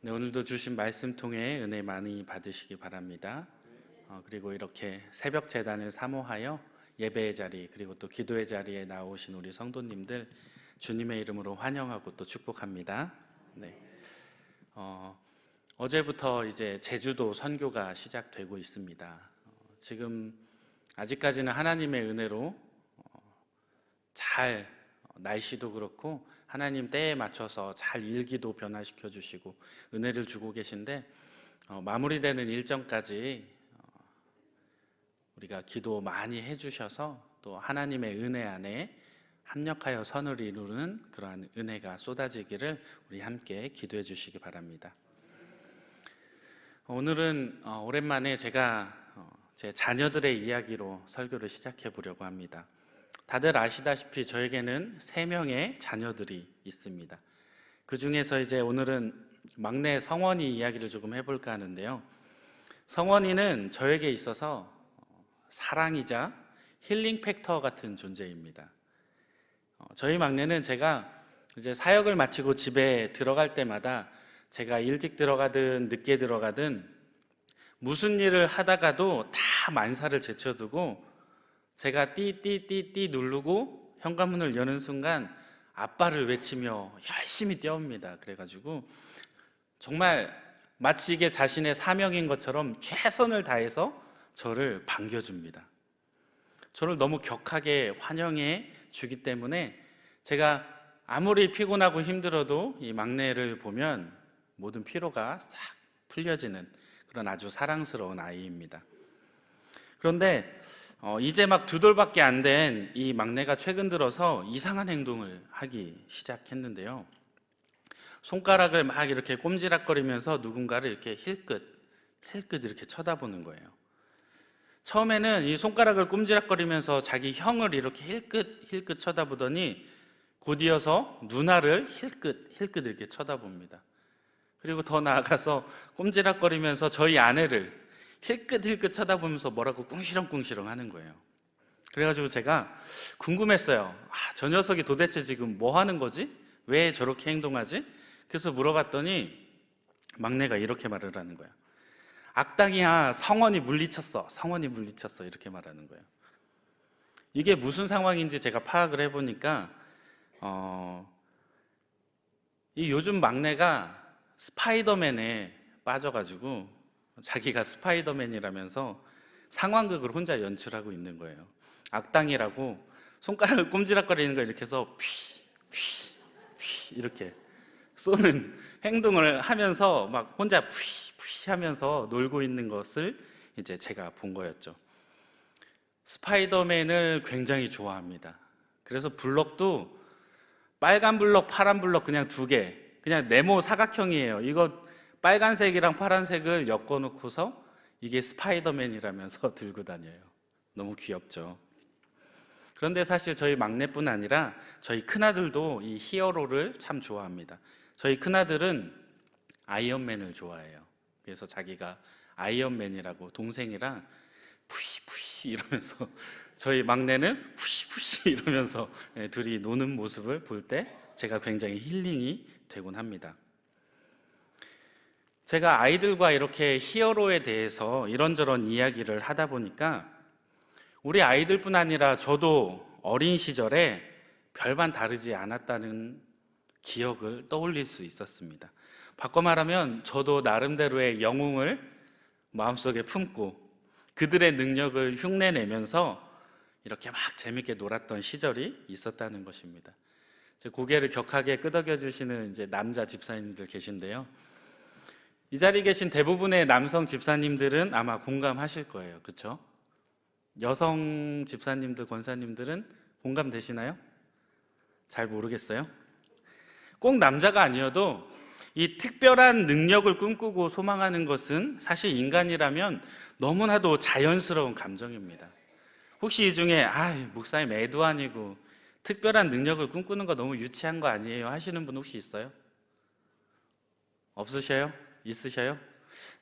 네, 오늘도 주신 말씀 통해 은혜 많이 받으시기 바랍니다. 어, 그리고 이렇게 새벽 재단을 사모하여 예배의 자리 그리고 또 기도의 자리에 나오신 우리 성도님들 주님의 이름으로 환영하고 또 축복합니다. 네. 어, 어제부터 이제 제주도 선교가 시작되고 있습니다. 어, 지금 아직까지는 하나님의 은혜로 어, 잘 어, 날씨도 그렇고 하나님 때에 맞춰서 잘 일기도 변화시켜 주시고 은혜를 주고 계신데 어, 마무리되는 일정까지 어, 우리가 기도 많이 해주셔서 또 하나님의 은혜 안에 합력하여 선을 이루는 그러한 은혜가 쏟아지기를 우리 함께 기도해 주시기 바랍니다. 오늘은 어, 오랜만에 제가 어, 제 자녀들의 이야기로 설교를 시작해 보려고 합니다. 다들 아시다시피 저에게는 세 명의 자녀들이 있습니다. 그 중에서 이제 오늘은 막내 성원이 이야기를 조금 해볼까 하는데요. 성원이는 저에게 있어서 사랑이자 힐링 팩터 같은 존재입니다. 어, 저희 막내는 제가 이제 사역을 마치고 집에 들어갈 때마다 제가 일찍 들어가든 늦게 들어가든 무슨 일을 하다가도 다 만사를 제쳐두고 제가 띠띠띠띠 누르고 현관문을 여는 순간 아빠를 외치며 열심히 뛰어옵니다. 그래가지고 정말 마치 이게 자신의 사명인 것처럼 최선을 다해서 저를 반겨줍니다. 저를 너무 격하게 환영해 주기 때문에 제가 아무리 피곤하고 힘들어도 이 막내를 보면 모든 피로가 싹 풀려지는 그런 아주 사랑스러운 아이입니다. 그런데 어, 이제 막 두 돌밖에 안 된 이 막내가 최근 들어서 이상한 행동을 하기 시작했는데요. 손가락을 막 이렇게 꼼지락거리면서 누군가를 이렇게 힐끗, 힐끗 이렇게 쳐다보는 거예요. 처음에는 이 손가락을 꼼지락거리면서 자기 형을 이렇게 힐끗, 힐끗 쳐다보더니 곧이어서 누나를 힐끗, 힐끗 이렇게 쳐다봅니다. 그리고 더 나아가서 꼼지락거리면서 저희 아내를 힐끗힐끗 쳐다보면서 뭐라고 꿍시렁꿍시렁 하는 거예요. 그래가지고 제가 궁금했어요. 아, 저 녀석이 도대체 지금 뭐 하는 거지? 왜 저렇게 행동하지? 그래서 물어봤더니 막내가 이렇게 말을 하는 거야. 악당이야. 성원이 물리쳤어. 성원이 물리쳤어. 이렇게 말하는 거예요. 이게 무슨 상황인지 제가 파악을 해보니까 어, 이 요즘 막내가 스파이더맨에 빠져가지고 자기가 스파이더맨이라면서 상황극을 혼자 연출하고 있는 거예요. 악당이라고 손가락을 꼼지락거리는 거 이렇게 해서 휘, 휘, 휘 이렇게 쏘는 행동을 하면서 막 혼자 휘, 휘 하면서 놀고 있는 것을 이제 제가 본 거였죠. 스파이더맨을 굉장히 좋아합니다. 그래서 블럭도 빨간 블럭, 파란 블럭 그냥 두 개, 그냥 네모 사각형이에요. 이거 빨간색이랑 파란색을 엮어 놓고서 이게 스파이더맨이라면서 들고 다녀요. 너무 귀엽죠. 그런데 사실 저희 막내뿐 아니라 저희 큰아들도 이 히어로를 참 좋아합니다. 저희 큰아들은 아이언맨을 좋아해요. 그래서 자기가 아이언맨이라고 동생이랑 푸시푸시 이러면서 저희 막내는 푸시푸시 이러면서 예, 둘이 노는 모습을 볼 때 제가 굉장히 힐링이 되곤 합니다. 제가 아이들과 이렇게 히어로에 대해서 이런저런 이야기를 하다 보니까 우리 아이들뿐 아니라 저도 어린 시절에 별반 다르지 않았다는 기억을 떠올릴 수 있었습니다. 바꿔 말하면 저도 나름대로의 영웅을 마음속에 품고 그들의 능력을 흉내내면서 이렇게 막 재밌게 놀았던 시절이 있었다는 것입니다. 제 고개를 격하게 끄덕여 주시는 이제 남자 집사님들 계신데요. 이 자리에 계신 대부분의 남성 집사님들은 아마 공감하실 거예요. 그렇죠? 여성 집사님들, 권사님들은 공감되시나요? 잘 모르겠어요. 꼭 남자가 아니어도 이 특별한 능력을 꿈꾸고 소망하는 것은 사실 인간이라면 너무나도 자연스러운 감정입니다. 혹시 이 중에 아, 목사님 애도 아니고 특별한 능력을 꿈꾸는 거 너무 유치한 거 아니에요? 하시는 분 혹시 있어요? 없으셔요? 있으셔요?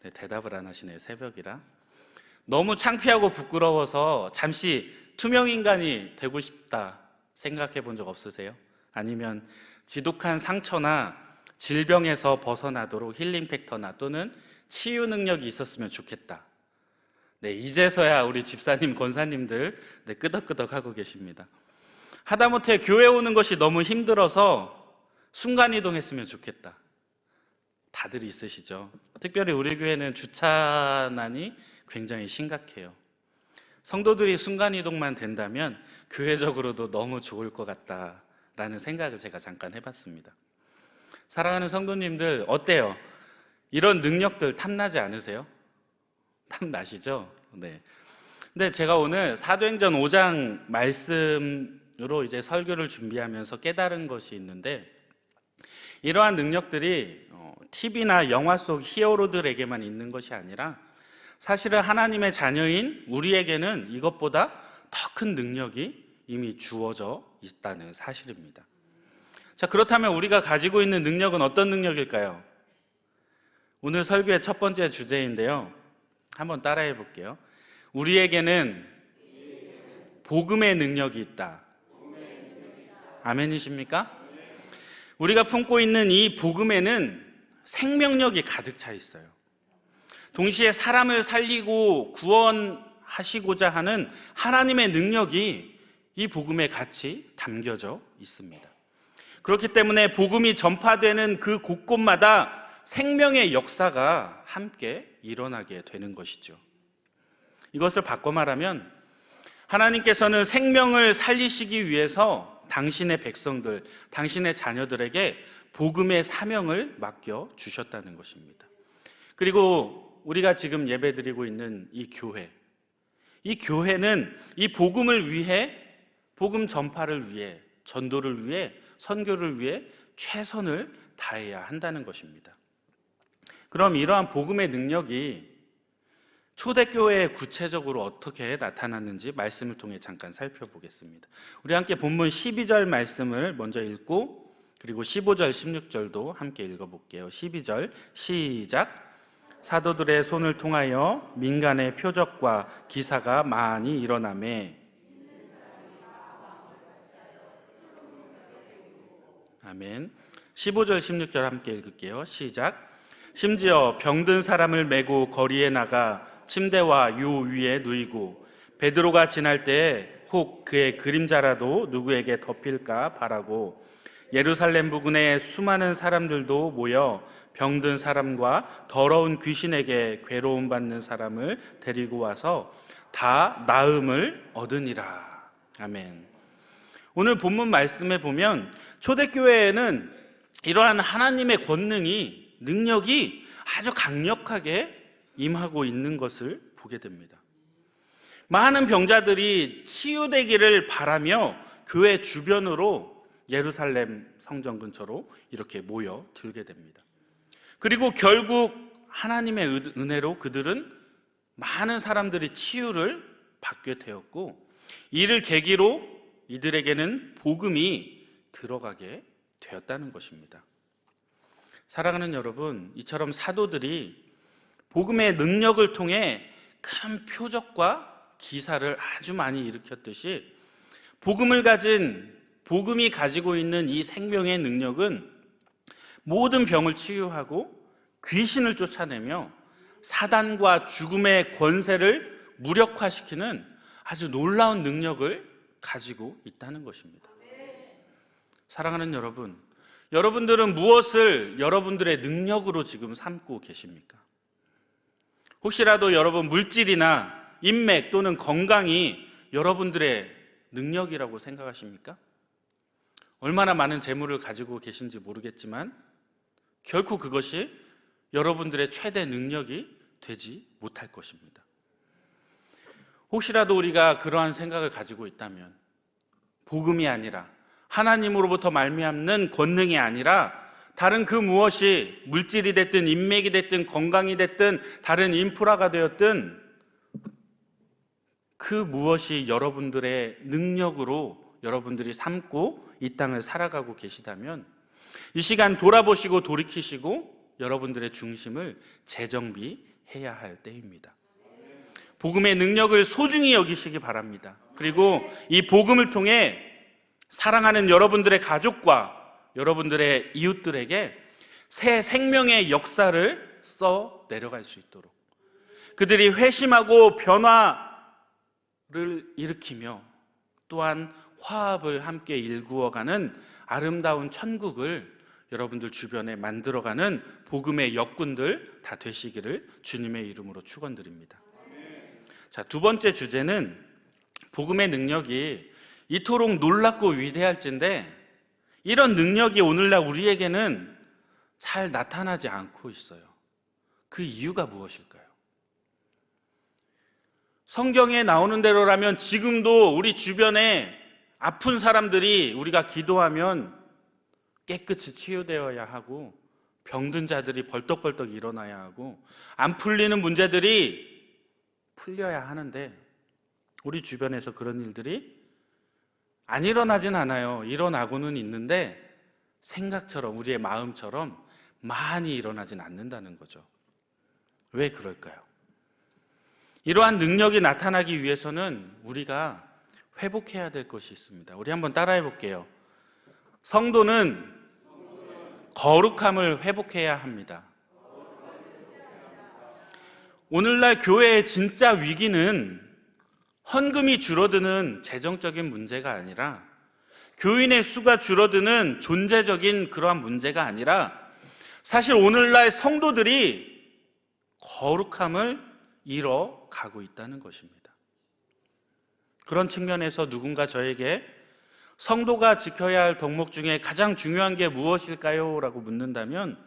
네, 대답을 안 하시네요. 새벽이라. 너무 창피하고 부끄러워서 잠시 투명 인간이 되고 싶다 생각해 본 적 없으세요? 아니면 지독한 상처나 질병에서 벗어나도록 힐링 팩터나 또는 치유 능력이 있었으면 좋겠다. 네, 이제서야 우리 집사님, 권사님들 네, 끄덕끄덕 하고 계십니다. 하다못해 교회 오는 것이 너무 힘들어서 순간 이동했으면 좋겠다. 다들 있으시죠. 특별히 우리 교회는 주차난이 굉장히 심각해요. 성도들이 순간 이동만 된다면 교회적으로도 너무 좋을 것 같다라는 생각을 제가 잠깐 해봤습니다. 사랑하는 성도님들 어때요? 이런 능력들 탐나지 않으세요? 탐나시죠? 네. 근데 제가 오늘 사도행전 5장 말씀으로 이제 설교를 준비하면서 깨달은 것이 있는데 이러한 능력들이 TV나 영화 속 히어로들에게만 있는 것이 아니라 사실은 하나님의 자녀인 우리에게는 이것보다 더 큰 능력이 이미 주어져 있다는 사실입니다. 자, 그렇다면 우리가 가지고 있는 능력은 어떤 능력일까요? 오늘 설교의 첫 번째 주제인데요. 한번 따라해 볼게요. 우리에게는 복음의 능력이 있다. 아멘이십니까? 우리가 품고 있는 이 복음에는 생명력이 가득 차 있어요. 동시에 사람을 살리고 구원하시고자 하는 하나님의 능력이 이 복음에 같이 담겨져 있습니다. 그렇기 때문에 복음이 전파되는 그 곳곳마다 생명의 역사가 함께 일어나게 되는 것이죠. 이것을 바꿔 말하면 하나님께서는 생명을 살리시기 위해서 당신의 백성들, 당신의 자녀들에게 복음의 사명을 맡겨 주셨다는 것입니다. 그리고 우리가 지금 예배드리고 있는 이 교회, 이 교회는 이 복음을 위해, 복음 전파를 위해, 전도를 위해, 선교를 위해 최선을 다해야 한다는 것입니다. 그럼 이러한 복음의 능력이 초대교회에 구체적으로 어떻게 나타났는지 말씀을 통해 잠깐 살펴보겠습니다. 우리 함께 본문 12절 말씀을 먼저 읽고 그리고 15절, 16절도 함께 읽어볼게요. 12절 시작. 사도들의 손을 통하여 민간의 표적과 기사가 많이 일어나매 아멘. 15절, 16절 함께 읽을게요. 시작. 심지어 병든 사람을 메고 거리에 나가 침대와 요 위에 누이고 베드로가 지날 때에 혹 그의 그림자라도 누구에게 덮일까 바라고 예루살렘 부근에 수많은 사람들도 모여 병든 사람과 더러운 귀신에게 괴로움 받는 사람을 데리고 와서 다 나음을 얻으니라. 아멘. 오늘 본문 말씀에 보면 초대교회에는 이러한 하나님의 권능이 능력이 아주 강력하게 임하고 있는 것을 보게 됩니다. 많은 병자들이 치유되기를 바라며 교회 주변으로 예루살렘 성전 근처로 이렇게 모여 들게 됩니다. 그리고 결국 하나님의 은혜로 그들은 많은 사람들이 치유를 받게 되었고 이를 계기로 이들에게는 복음이 들어가게 되었다는 것입니다. 사랑하는 여러분, 이처럼 사도들이 복음의 능력을 통해 큰 표적과 기사를 아주 많이 일으켰듯이 복음을 가진 복음이 가지고 있는 이 생명의 능력은 모든 병을 치유하고 귀신을 쫓아내며 사단과 죽음의 권세를 무력화시키는 아주 놀라운 능력을 가지고 있다는 것입니다. 사랑하는 여러분, 여러분들은 무엇을 여러분들의 능력으로 지금 삼고 계십니까? 혹시라도 여러분 물질이나 인맥 또는 건강이 여러분들의 능력이라고 생각하십니까? 얼마나 많은 재물을 가지고 계신지 모르겠지만 결코 그것이 여러분들의 최대 능력이 되지 못할 것입니다. 혹시라도 우리가 그러한 생각을 가지고 있다면 복음이 아니라 하나님으로부터 말미암는 권능이 아니라 다른 그 무엇이 물질이 됐든 인맥이 됐든 건강이 됐든 다른 인프라가 되었든 그 무엇이 여러분들의 능력으로 여러분들이 삼고 이 땅을 살아가고 계시다면 이 시간 돌아보시고 돌이키시고 여러분들의 중심을 재정비해야 할 때입니다. 복음의 능력을 소중히 여기시기 바랍니다. 그리고 이 복음을 통해 사랑하는 여러분들의 가족과 여러분들의 이웃들에게 새 생명의 역사를 써 내려갈 수 있도록 그들이 회심하고 변화를 일으키며 또한 화합을 함께 일구어가는 아름다운 천국을 여러분들 주변에 만들어가는 복음의 역군들 다 되시기를 주님의 이름으로 축원드립니다. 자, 두 번째 주제는 복음의 능력이 이토록 놀랍고 위대할진데 이런 능력이 오늘날 우리에게는 잘 나타나지 않고 있어요. 그 이유가 무엇일까요? 성경에 나오는 대로라면 지금도 우리 주변에 아픈 사람들이 우리가 기도하면 깨끗이 치유되어야 하고 병든 자들이 벌떡벌떡 일어나야 하고 안 풀리는 문제들이 풀려야 하는데 우리 주변에서 그런 일들이 안 일어나진 않아요. 일어나고는 있는데 생각처럼 우리의 마음처럼 많이 일어나진 않는다는 거죠. 왜 그럴까요? 이러한 능력이 나타나기 위해서는 우리가 회복해야 될 것이 있습니다. 우리 한번 따라해 볼게요. 성도는 거룩함을 회복해야 합니다. 오늘날 교회의 진짜 위기는 헌금이 줄어드는 재정적인 문제가 아니라 교인의 수가 줄어드는 존재적인 그러한 문제가 아니라 사실 오늘날 성도들이 거룩함을 잃어가고 있다는 것입니다. 그런 측면에서 누군가 저에게 성도가 지켜야 할 덕목 중에 가장 중요한 게 무엇일까요? 라고 묻는다면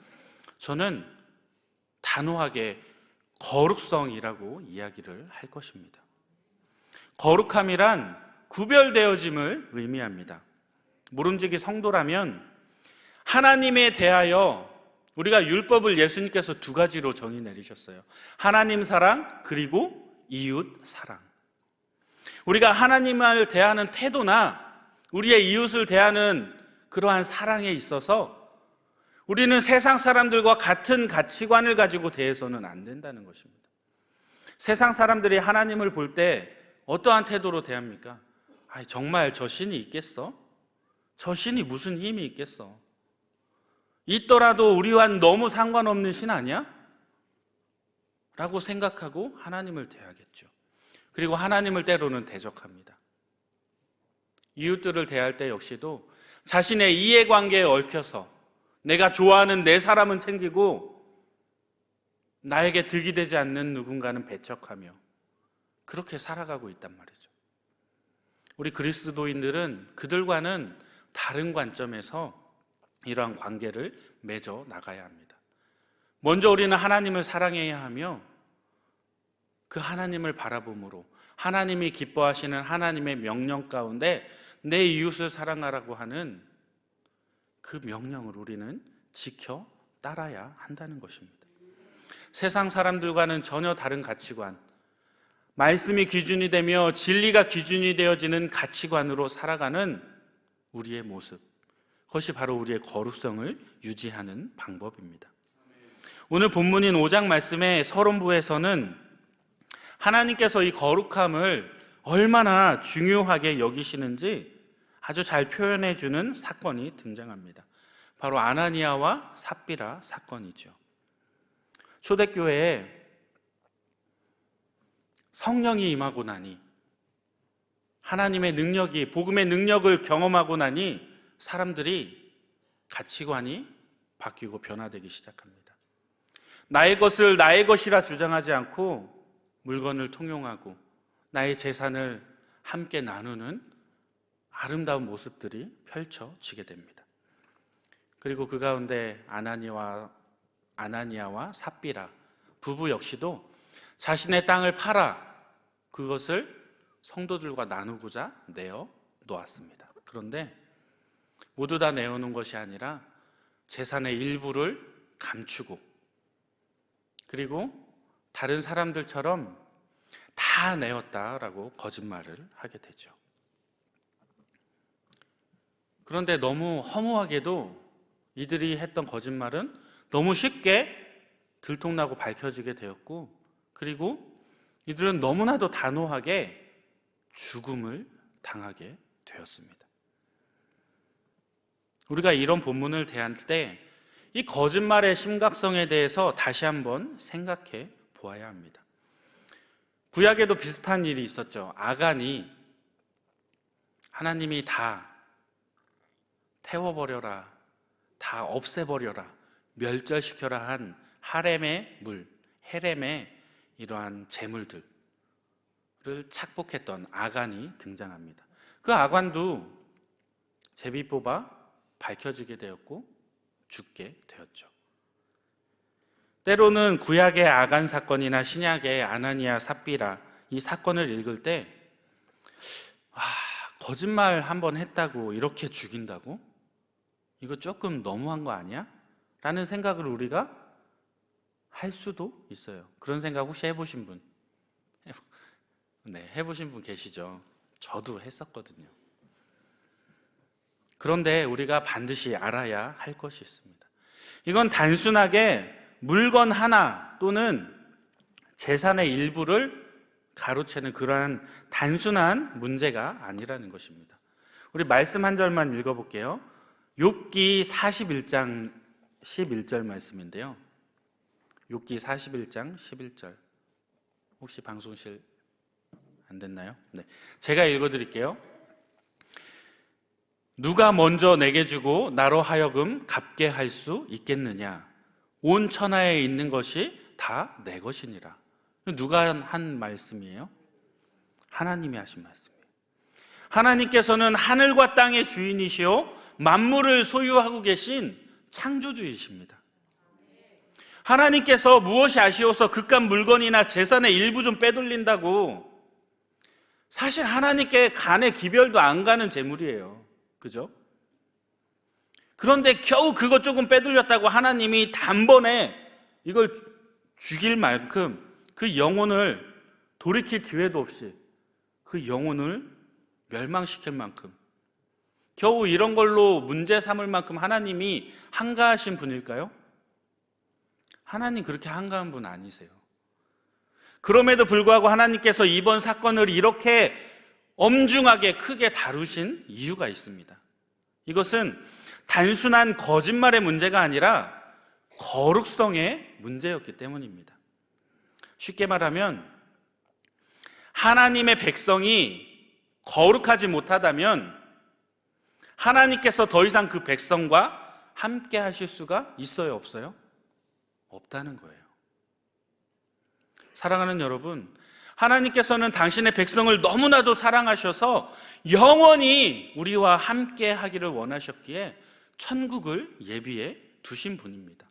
저는 단호하게 거룩성이라고 이야기를 할 것입니다. 거룩함이란 구별되어짐을 의미합니다. 모름지기 성도라면 하나님에 대하여 우리가 율법을 예수님께서 두 가지로 정의 내리셨어요. 하나님 사랑 그리고 이웃 사랑. 우리가 하나님을 대하는 태도나 우리의 이웃을 대하는 그러한 사랑에 있어서 우리는 세상 사람들과 같은 가치관을 가지고 대해서는 안 된다는 것입니다. 세상 사람들이 하나님을 볼 때 어떠한 태도로 대합니까? 아, 정말 저 신이 있겠어? 저 신이 무슨 힘이 있겠어? 있더라도 우리와는 너무 상관없는 신 아니야? 라고 생각하고 하나님을 대하겠죠. 그리고 하나님을 때로는 대적합니다. 이웃들을 대할 때 역시도 자신의 이해관계에 얽혀서 내가 좋아하는 내 사람은 챙기고 나에게 득이 되지 않는 누군가는 배척하며 그렇게 살아가고 있단 말이죠. 우리 그리스도인들은 그들과는 다른 관점에서 이러한 관계를 맺어 나가야 합니다. 먼저 우리는 하나님을 사랑해야 하며 그 하나님을 바라봄으로 하나님이 기뻐하시는 하나님의 명령 가운데 내 이웃을 사랑하라고 하는 그 명령을 우리는 지켜 따라야 한다는 것입니다. 세상 사람들과는 전혀 다른 가치관, 말씀이 기준이 되며 진리가 기준이 되어지는 가치관으로 살아가는 우리의 모습. 그것이 바로 우리의 거룩성을 유지하는 방법입니다. 오늘 본문인 5장 말씀의 서론부에서는 하나님께서 이 거룩함을 얼마나 중요하게 여기시는지 아주 잘 표현해 주는 사건이 등장합니다. 바로 아나니아와 삽비라 사건이죠. 초대교회에 성령이 임하고 나니 하나님의 능력이 복음의 능력을 경험하고 나니 사람들이 가치관이 바뀌고 변화되기 시작합니다. 나의 것을 나의 것이라 주장하지 않고 물건을 통용하고 나의 재산을 함께 나누는 아름다운 모습들이 펼쳐지게 됩니다. 그리고 그 가운데 아나니와 아나니아와 삽비라 부부 역시도 자신의 땅을 팔아 그것을 성도들과 나누고자 내어 놓았습니다. 그런데 모두 다 내어놓은 것이 아니라 재산의 일부를 감추고 그리고 다른 사람들처럼 다 내었다라고 거짓말을 하게 되죠. 그런데 너무 허무하게도 이들이 했던 거짓말은 너무 쉽게 들통나고 밝혀지게 되었고, 그리고 이들은 너무나도 단호하게 죽음을 당하게 되었습니다. 우리가 이런 본문을 대할 때 이 거짓말의 심각성에 대해서 다시 한번 생각해 보아야 합니다. 구약에도 비슷한 일이 있었죠. 아간이 하나님이 다 태워버려라, 다 없애버려라, 멸절시켜라 한 하렘의 물, 헤렘의 이러한 재물들을 착복했던 아간이 등장합니다. 그 아간도 제비 뽑아 밝혀지게 되었고 죽게 되었죠. 때로는 구약의 아간 사건이나 신약의 아나니아 삽비라 이 사건을 읽을 때 아, 거짓말 한 번 했다고 이렇게 죽인다고? 이거 조금 너무한 거 아니야? 라는 생각을 우리가 할 수도 있어요. 그런 생각 혹시 해보신 분? 네, 해보신 분 계시죠? 저도 했었거든요. 그런데 우리가 반드시 알아야 할 것이 있습니다. 이건 단순하게 물건 하나 또는 재산의 일부를 가로채는 그러한 단순한 문제가 아니라는 것입니다. 우리 말씀 한 절만 읽어볼게요. 욥기 41장 11절 말씀인데요. 욥기 41장 11절. 혹시 방송실 안 됐나요? 네. 제가 읽어 드릴게요. 누가 먼저 내게 주고 나로 하여금 갚게 할 수 있겠느냐? 온 천하에 있는 것이 다 내 것이니라. 누가 한 말씀이에요? 하나님이 하신 말씀이에요. 하나님께서는 하늘과 땅의 주인이시요 만물을 소유하고 계신 창조주이십니다. 하나님께서 무엇이 아쉬워서 그깟 물건이나 재산의 일부 좀 빼돌린다고 사실 하나님께 간의 기별도 안 가는 재물이에요. 그죠? 그런데 겨우 그것 조금 빼돌렸다고 하나님이 단번에 이걸 죽일 만큼 그 영혼을 돌이킬 기회도 없이 그 영혼을 멸망시킬 만큼 겨우 이런 걸로 문제 삼을 만큼 하나님이 한가하신 분일까요? 하나님 그렇게 한가한 분 아니세요. 그럼에도 불구하고 하나님께서 이번 사건을 이렇게 엄중하게 크게 다루신 이유가 있습니다. 이것은 단순한 거짓말의 문제가 아니라 거룩성의 문제였기 때문입니다. 쉽게 말하면 하나님의 백성이 거룩하지 못하다면 하나님께서 더 이상 그 백성과 함께 하실 수가 있어요, 없어요? 없다는 거예요. 사랑하는 여러분, 하나님께서는 당신의 백성을 너무나도 사랑하셔서 영원히 우리와 함께 하기를 원하셨기에 천국을 예비해 두신 분입니다.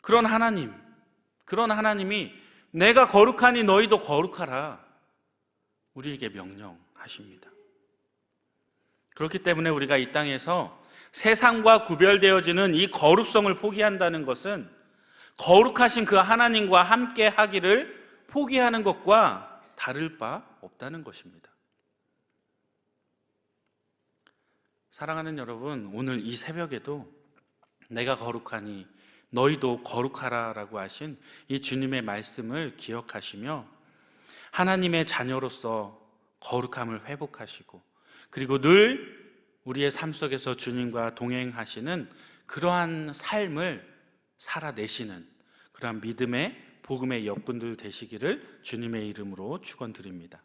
그런 하나님, 그런 하나님이 내가 거룩하니 너희도 거룩하라. 우리에게 명령하십니다. 그렇기 때문에 우리가 이 땅에서 세상과 구별되어지는 이 거룩성을 포기한다는 것은 거룩하신 그 하나님과 함께 하기를 포기하는 것과 다를 바 없다는 것입니다. 사랑하는 여러분, 오늘 이 새벽에도 내가 거룩하니 너희도 거룩하라라고 하신 이 주님의 말씀을 기억하시며 하나님의 자녀로서 거룩함을 회복하시고 그리고 늘 우리의 삶 속에서 주님과 동행하시는 그러한 삶을 살아내시는 그러한 믿음의 복음의 역군들 되시기를 주님의 이름으로 축원드립니다.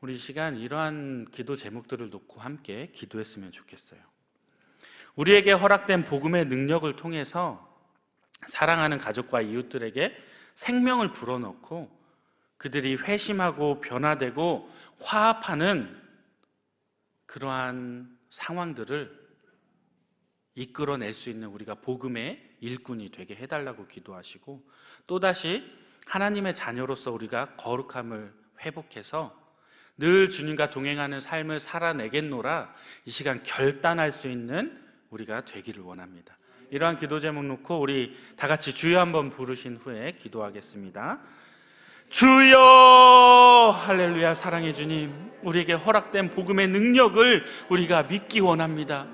우리 이 시간 이러한 기도 제목들을 놓고 함께 기도했으면 좋겠어요. 우리에게 허락된 복음의 능력을 통해서 사랑하는 가족과 이웃들에게 생명을 불어넣고 그들이 회심하고 변화되고 화합하는 그러한 상황들을 이끌어낼 수 있는 우리가 복음의 일꾼이 되게 해달라고 기도하시고 또다시 하나님의 자녀로서 우리가 거룩함을 회복해서 늘 주님과 동행하는 삶을 살아내겠노라 이 시간 결단할 수 있는 우리가 되기를 원합니다. 이러한 기도 제목 놓고 우리 다 같이 주여 한번 부르신 후에 기도하겠습니다. 주여 할렐루야 사랑해 주님 우리에게 허락된 복음의 능력을 우리가 믿기 원합니다.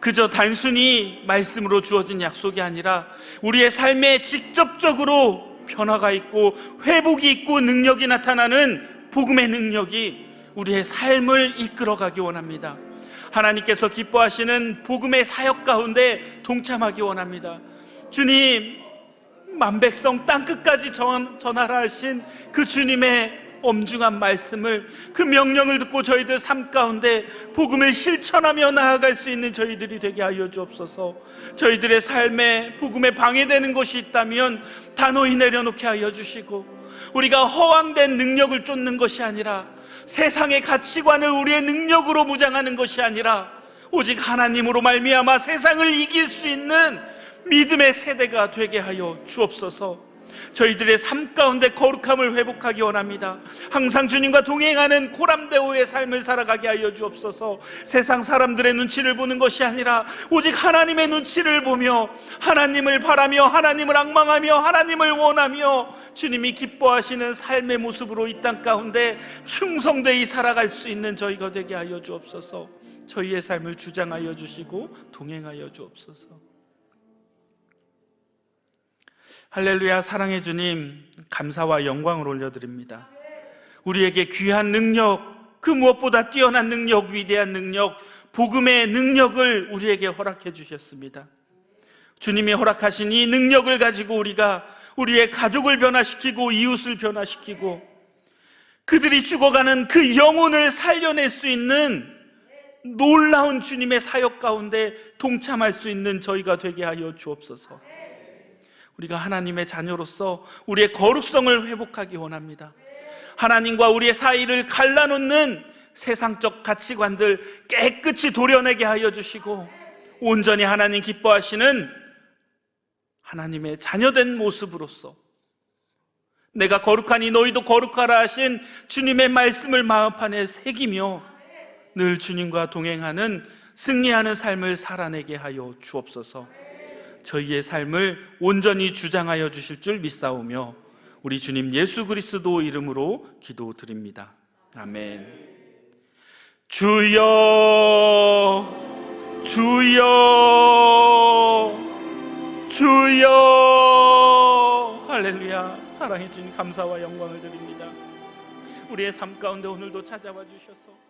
그저 단순히 말씀으로 주어진 약속이 아니라 우리의 삶에 직접적으로 변화가 있고 회복이 있고 능력이 나타나는 복음의 능력이 우리의 삶을 이끌어가기 원합니다. 하나님께서 기뻐하시는 복음의 사역 가운데 동참하기 원합니다. 주님, 만백성 땅 끝까지 전, 전하라 하신 그 주님의 엄중한 말씀을 그 명령을 듣고 저희들 삶 가운데 복음을 실천하며 나아갈 수 있는 저희들이 되게 하여 주옵소서. 저희들의 삶에 복음에 방해되는 것이 있다면 단호히 내려놓게 하여 주시고 우리가 허황된 능력을 쫓는 것이 아니라 세상의 가치관을 우리의 능력으로 무장하는 것이 아니라 오직 하나님으로 말미암아 세상을 이길 수 있는 믿음의 세대가 되게 하여 주옵소서. 저희들의 삶 가운데 거룩함을 회복하기 원합니다. 항상 주님과 동행하는 고람대오의 삶을 살아가게 하여 주옵소서. 세상 사람들의 눈치를 보는 것이 아니라 오직 하나님의 눈치를 보며 하나님을 바라며 하나님을 악망하며 하나님을 원하며 주님이 기뻐하시는 삶의 모습으로 이 땅 가운데 충성되이 살아갈 수 있는 저희가 되게 하여 주옵소서. 저희의 삶을 주장하여 주시고 동행하여 주옵소서. 할렐루야 사랑해 주님 감사와 영광을 올려드립니다. 우리에게 귀한 능력 그 무엇보다 뛰어난 능력 위대한 능력 복음의 능력을 우리에게 허락해 주셨습니다. 주님이 허락하신 이 능력을 가지고 우리가 우리의 가족을 변화시키고 이웃을 변화시키고 그들이 죽어가는 그 영혼을 살려낼 수 있는 놀라운 주님의 사역 가운데 동참할 수 있는 저희가 되게 하여 주옵소서. 우리가 하나님의 자녀로서 우리의 거룩성을 회복하기 원합니다. 하나님과 우리의 사이를 갈라놓는 세상적 가치관들 깨끗이 도려내게 하여 주시고 온전히 하나님 기뻐하시는 하나님의 자녀된 모습으로서 내가 거룩하니 너희도 거룩하라 하신 주님의 말씀을 마음판에 새기며 늘 주님과 동행하는 승리하는 삶을 살아내게 하여 주옵소서. 저희의 삶을 온전히 주장하여 주실 줄 믿사오며 우리 주님 예수 그리스도 이름으로 기도드립니다. 아멘. 주여 주여 주여 할렐루야 사랑해 주님 감사와 영광을 드립니다. 우리의 삶 가운데 오늘도 찾아와 주셔서